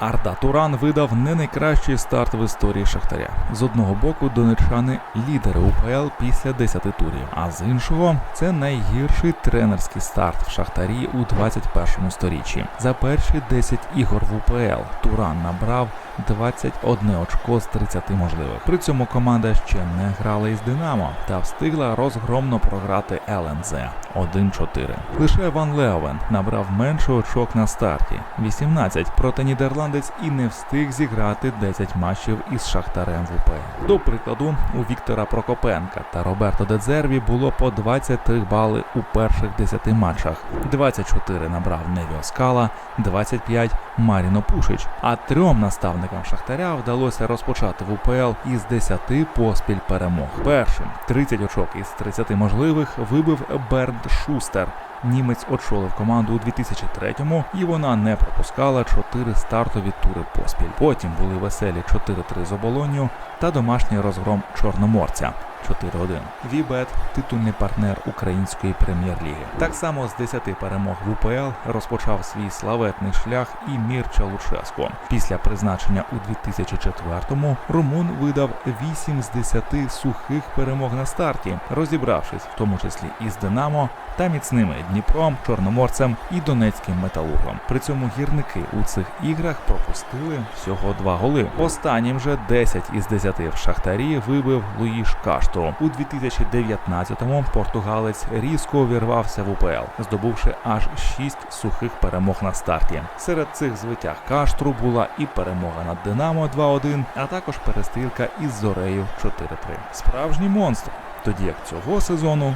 Арда Туран видав не найкращий старт в історії Шахтаря. З одного боку, донечани лідери УПЛ після 10 турів, а з іншого це найгірший тренерський старт в Шахтарі у 21 сторіччі. За перші 10 ігор в УПЛ Туран набрав 21 очко з 30 можливих. При цьому команда ще не грала із Динамо та встигла розгромно програти ЛНЗ 1-4. Лише Ван Леовен набрав менше очок на старті 18, проте нідерландець і не встиг зіграти 10 матчів із Шахтарем в УПЛ. До прикладу, у Віктора Прокопенка та Роберто Дедзерві було по 23 бали у перших 10 матчах. 24 набрав Невіо Скала, 25 Маріно Пушич. А трьом наставникам Шахтаря вдалося розпочати в УПЛ із 10 поспіль перемог. Першим 30 очок із 30 можливих вибив Бернд Шустер. Німець очолив команду у 2003-му, і вона не пропускала 4 стартові тури поспіль. Потім були веселі 4-3 з оболонню та домашній розгром Чорноморця. 4-1. Вібет титульний партнер української прем'єр-ліги. Так само з 10 перемог в УПЛ розпочав свій славетний шлях і Мірча Луческо. Після призначення у 2004-му Румун видав 8 з 10 сухих перемог на старті, розібравшись в тому числі із Динамо та міцними Дніпром, Чорноморцем і Донецьким металургом. При цьому гірники у цих іграх пропустили всього два голи. Останнім же 10 із 10 в Шахтарі вибив Луїш Каштру. У 2019-му португалець різко увірвався в УПЛ, здобувши аж 6 сухих перемог на старті. Серед цих звитяг Каштру була і перемога над Динамо 2-1, а також перестрілка із Зорею 4-3. Справжній монстр. Тоді як цього сезону